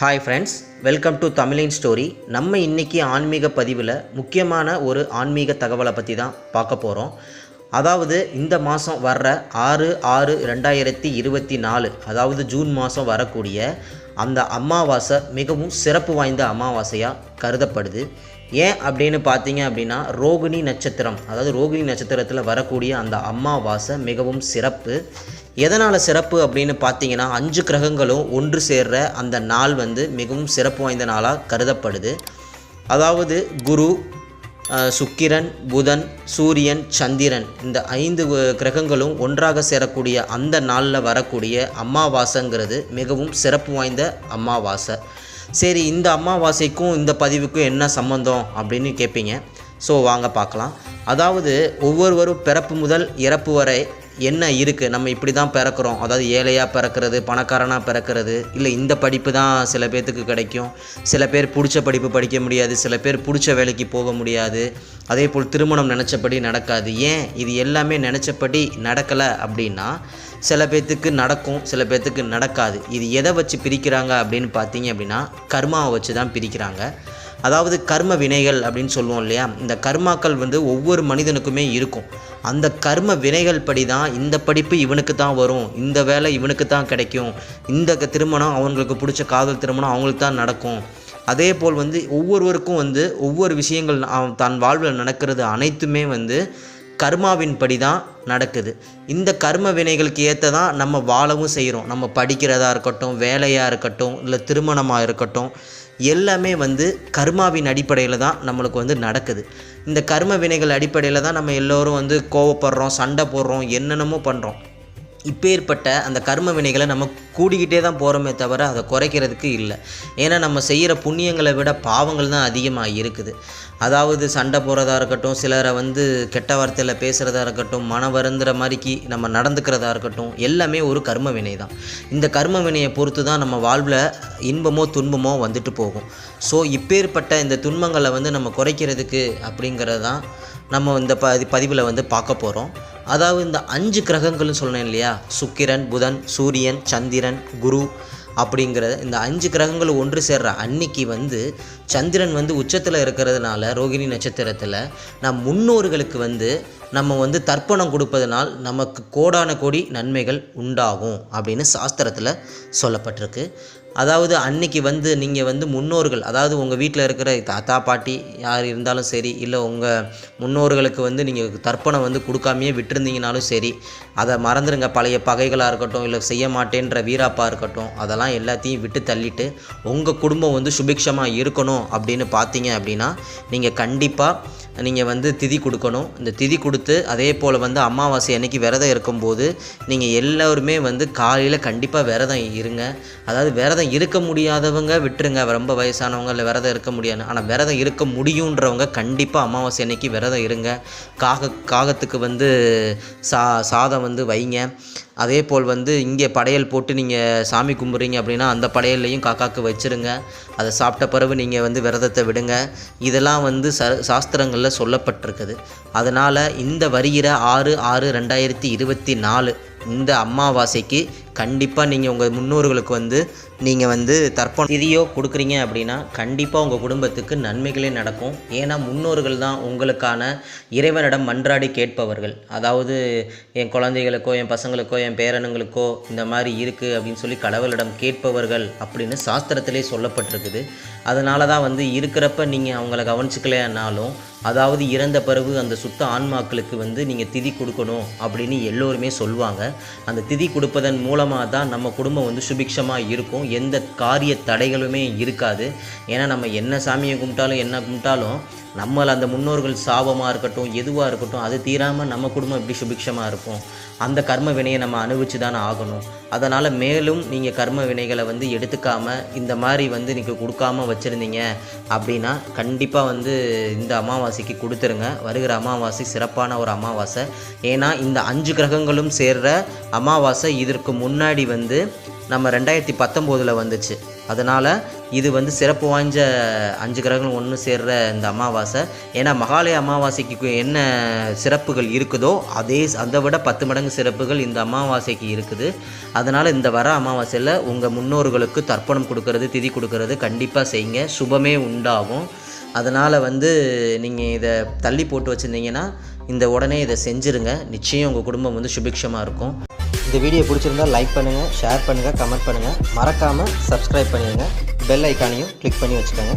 Hi friends welcome to தமிழின் story நம்ம இன்னைக்கு ஆன்மீக பதிவில் முக்கியமான ஒரு ஆன்மீக தகவலை பற்றி தான் பார்க்க போகிறோம் அதாவது இந்த மாதம் வர்ற ஆறு ஆறு ரெண்டாயிரத்தி இருபத்தி நாலு அதாவது ஜூன் மாதம் வரக்கூடிய அந்த அமாவாசை மிகவும் சிறப்பு வாய்ந்த அமாவாசையாக கருதப்படுது. ஏன் அப்படின்னு பார்த்தீங்க அப்படின்னா ரோகிணி நட்சத்திரம் அதாவது ரோகிணி நட்சத்திரத்தில் வரக்கூடிய அந்த அம்மாவாசை மிகவும் சிறப்பு. எதனால் சிறப்பு அப்படின்னு பார்த்தீங்கன்னா அஞ்சு கிரகங்களும் ஒன்று சேர்ற அந்த நாள் வந்து மிகவும் சிறப்பு வாய்ந்த நாளாக கருதப்படுது. அதாவது குரு சுக்கிரன் புதன் சூரியன் சந்திரன் இந்த ஐந்து கிரகங்களும் ஒன்றாக சேரக்கூடிய அந்த நாளில் வரக்கூடிய அம்மாவாசைங்கிறது மிகவும் சிறப்பு வாய்ந்த அம்மாவாசை சரி இந்த அமாவாசைக்கும் இந்த பதிவுக்கும் என்ன சம்மந்தம் அப்படின்னு கேட்பீங்க ஸோ வாங்க பார்க்கலாம். அதாவது ஒவ்வொருவரும் பிறப்பு முதல் இறப்பு வரை என்ன இருக்குது நம்ம இப்படி தான் பிறக்கிறோம். அதாவது ஏழையாக பிறக்கிறது பணக்காரனாக பிறக்கிறது. இல்லை இந்த படிப்பு தான் சில பேர்த்துக்கு கிடைக்கும். சில பேர் பிடிச்ச படிப்பு படிக்க முடியாது. சில பேர் பிடிச்ச வேலைக்கு போக முடியாது. அதே போல் திருமணம் நினச்சபடி நடக்காது. ஏன்? இது எல்லாமே நினச்சபடி நடக்கலை அப்படின்னா சில பேர்த்துக்கு நடக்கும் சில பேர்த்துக்கு நடக்காது. இது எதை வச்சு பிரிக்கிறாங்க அப்படின்னு பார்த்தீங்க அப்படின்னா கர்மாவை வச்சு தான் பிரிக்கிறாங்க. அதாவது கர்ம வினைகள் அப்படின்னு சொல்லுவோம் இல்லையா? இந்த கர்மாக்கள் வந்து ஒவ்வொரு மனிதனுக்குமே இருக்கும். அந்த கர்ம வினைகள் படி தான் இந்த படிப்பு இவனுக்கு தான் வரும். இந்த வேலை இவனுக்கு தான் கிடைக்கும். இந்த திருமணம் அவங்களுக்கு பிடிச்ச காதல் திருமணம் அவங்களுக்கு தான் நடக்கும். அதே போல் வந்து ஒவ்வொருவருக்கும் வந்து ஒவ்வொரு விஷயங்கள் அவன் தன் வாழ்வில் நடக்கிறது அனைத்துமே வந்து கர்மாவின் படி தான் நடக்குது. இந்த கர்ம வினைகளுக்கு ஏற்ற தான் நம்ம வாழவும் செய்கிறோம் நம்ம படிக்கிறதா இருக்கட்டும் வேலையாக இருக்கட்டும் இல்லை திருமணமாக இருக்கட்டும் எல்லாமே வந்து கர்மாவின் அடிப்படையில் தான் நம்மளுக்கு வந்து நடக்குது. இந்த கர்ம வினைகள் அடிப்படையில் தான் நம்ம எல்லோரும் வந்து கோவப்படுறோம் சண்டை போடுறோம் என்னென்னமோ பண்ணுறோம் இப்பேற்பட்ட அந்த கர்ம வினைகளை நம்ம கூடிக்கிட்டே தான் போகிறோமே தவிர அதை குறைக்கிறதுக்கு இல்லை. ஏன்னா நம்ம செய்கிற புண்ணியங்களை விட பாவங்கள் தான் அதிகமாக இருக்குது. அதாவது சண்டை போகிறதா இருக்கட்டும் சிலரை வந்து கெட்ட வார்த்தையில் பேசுகிறதா இருக்கட்டும் மன வருந்துற மாதிரிக்கு நம்ம நடந்துக்கிறதா இருக்கட்டும் எல்லாமே ஒரு கர்ம வினை தான். இந்த கர்ம வினையை பொறுத்து தான் நம்ம வாழ்வில் இன்பமோ துன்பமோ வந்துட்டு போகும். ஸோ இப்பேற்பட்ட இந்த துன்பங்களை வந்து நம்ம குறைக்கிறதுக்கு அப்படிங்கிறது தான் நம்ம இந்த ப பதிவில் வந்து பார்க்க போகிறோம் அதாவது இந்த அஞ்சு கிரகங்கள்னு சொன்னேன் இல்லையா? சுக்கிரன் புதன் சூரியன் சந்திரன் குரு அப்படிங்கிற இந்த அஞ்சு கிரகங்கள் ஒன்று சேர்ற அன்னைக்கு வந்து சந்திரன் வந்து உச்சத்தில் இருக்கிறதுனால ரோகிணி நட்சத்திரத்தில் நம் முன்னோர்களுக்கு வந்து நம்ம வந்து தர்ப்பணம் கொடுப்பதனால் நமக்கு கோடான கோடி நன்மைகள் உண்டாகும் அப்படின்னு சாஸ்திரத்தில் சொல்லப்பட்டிருக்கு. அதாவது அன்னைக்கு வந்து நீங்கள் வந்து முன்னோர்கள் அதாவது உங்கள் வீட்டில் இருக்கிற தாத்தா பாட்டி யார் இருந்தாலும் சரி இல்லை உங்கள் முன்னோர்களுக்கு வந்து நீங்கள் தர்ப்பணம் வந்து கொடுக்காமையே விட்டுருந்தீங்கனாலும் சரி அதை மறந்துடுங்க பழைய பகைகளாக இருக்கட்டும் இல்லை செய்ய மாட்டேன்ற வீராப்பாக இருக்கட்டும் அதெல்லாம் எல்லாத்தையும் விட்டு தள்ளிட்டு உங்கள் குடும்பம் வந்து சுபிக்ஷமாக இருக்கணும் அப்படின்னு பார்த்தீங்க அப்படின்னா நீங்கள் கண்டிப்பாக நீங்கள் வந்து திதி கொடுக்கணும். இந்த திதி கொடுத்து அதே போல் வந்து அமாவாசை அன்னைக்கு விரதம் இருக்கும்போது நீங்கள் எல்லோருமே வந்து காலையில் கண்டிப்பாக விரதம் இருங்க. அதாவது விரதம் விரதம் இருக்க முடியாதவங்க விட்டுருங்க. ரொம்ப வயசானவங்க இல்லை விரதம் இருக்க முடியாது. ஆனால் விரதம் இருக்க முடியுன்றவங்க கண்டிப்பாக அமாவாசை அன்னைக்கு விரதம் இருங்க. காக காகத்துக்கு வந்து சா சாதம் வந்து வைங்க. அதே போல் வந்து இங்கே படையல் போட்டு நீங்கள் சாமி கும்பிட்றீங்க அப்படின்னா அந்த படையல்லையும் காக்காக்கு வச்சிருங்க. அதை சாப்பிட்ட பிறகு நீங்கள் வந்து விரதத்தை விடுங்க. இதெல்லாம் வந்து ச சாஸ்திரங்களில் சொல்லப்பட்டிருக்குது. அதனால் இந்த வருகிற ஆறு ஆறு ரெண்டாயிரத்தி இருபத்தி நாலு இந்த அமாவாசைக்கு கண்டிப்பாக நீங்கள் உங்கள் முன்னோர்களுக்கு வந்து நீங்கள் வந்து தர்ப்பண திதியோ கொடுக்குறீங்க அப்படின்னா கண்டிப்பாக உங்கள் குடும்பத்துக்கு நன்மைகளே நடக்கும். ஏன்னா முன்னோர்கள் தான் உங்களுக்கான இறைவனிடம் மன்றாடி கேட்பவர்கள். அதாவது என் குழந்தைகளுக்கோ என் பசங்களுக்கோ என் பேரனுங்களுக்கோ இந்த மாதிரி இருக்குது அப்படின்னு சொல்லி கடவுளிடம் கேட்பவர்கள் அப்படின்னு சாஸ்திரத்திலே சொல்லப்பட்டிருக்குது. அதனால தான் வந்து இருக்கிறப்ப நீங்கள் அவங்கள கவனிச்சிக்கலையானாலும் அதாவது இறந்த பிறகு அந்த சுத்த ஆன்மாக்களுக்கு வந்து நீங்கள் திதி கொடுக்கணும் அப்படின்னு எல்லோருமே சொல்லுவாங்க. அந்த திதி கொடுப்பதன் மூலமாக தான் நம்ம குடும்பம் வந்து சுபிக்ஷமாக இருக்கும். எந்த காரிய தடைகளுமே இருக்காது. ஏன்னா நம்ம என்ன சாமியை கும்பிட்டாலும் என்ன கும்பிட்டாலும் நம்மளை அந்த முன்னோர்கள் சாபமாக இருக்கட்டும் எதுவாக இருக்கட்டும் அது தீராமல் நம்ம குடும்பம் எப்படி சுபிக்ஷமாக இருக்கும்? அந்த கர்ம வினையை நம்ம அனுபவிச்சு தானே ஆகணும். அதனால் மேலும் நீங்கள் கர்ம வினைகளை வந்து எடுத்துக்காமல் இந்த மாதிரி வந்து நீங்கள் கொடுக்காம வச்சுருந்தீங்க அப்படின்னா கண்டிப்பாக வந்து இந்த அமாவாசைக்கு கொடுத்துருங்க. வருகிற அமாவாசை சிறப்பான ஒரு அமாவாசை. ஏன்னா இந்த அஞ்சு கிரகங்களும் சேர்ற அமாவாசை இதற்கு முன்னாடி வந்து நம்ம ரெண்டாயிரத்தி பத்தொம்போதில் வந்துச்சு. அதனால் இது வந்து சிறப்பு வாய்ந்த அஞ்சு கிரகங்கள் ஒன்று சேர்ற இந்த அமாவாசை. ஏன்னா மகாலய அமாவாசைக்கு என்ன சிறப்புகள் இருக்குதோ அதே அதை விட பத்து மடங்கு சிறப்புகள் இந்த அமாவாசைக்கு இருக்குது. அதனால் இந்த வர அமாவாசையில் உங்கள் முன்னோர்களுக்கு தர்ப்பணம் கொடுக்கறது திதி கொடுக்கறது கண்டிப்பாக செய்யுங்க. சுபமே உண்டாகும். அதனால் வந்து நீங்கள் இதை தள்ளி போட்டு வச்சுருந்தீங்கன்னா இந்த உடனே இதை செஞ்சுருங்க. நிச்சயம் உங்கள் குடும்பம் வந்து சுபிக்ஷமாக இருக்கும். இந்த வீடியோ பிடிச்சிருந்தா லைக் பண்ணுங்கள் ஷேர் பண்ணுங்கள் கமெண்ட் பண்ணுங்கள் மறக்காமல் சப்ஸ்கிரைப் பண்ணிடுங்க பெல் ஐக்கானையும் கிளிக் பண்ணி வச்சுக்கோங்க.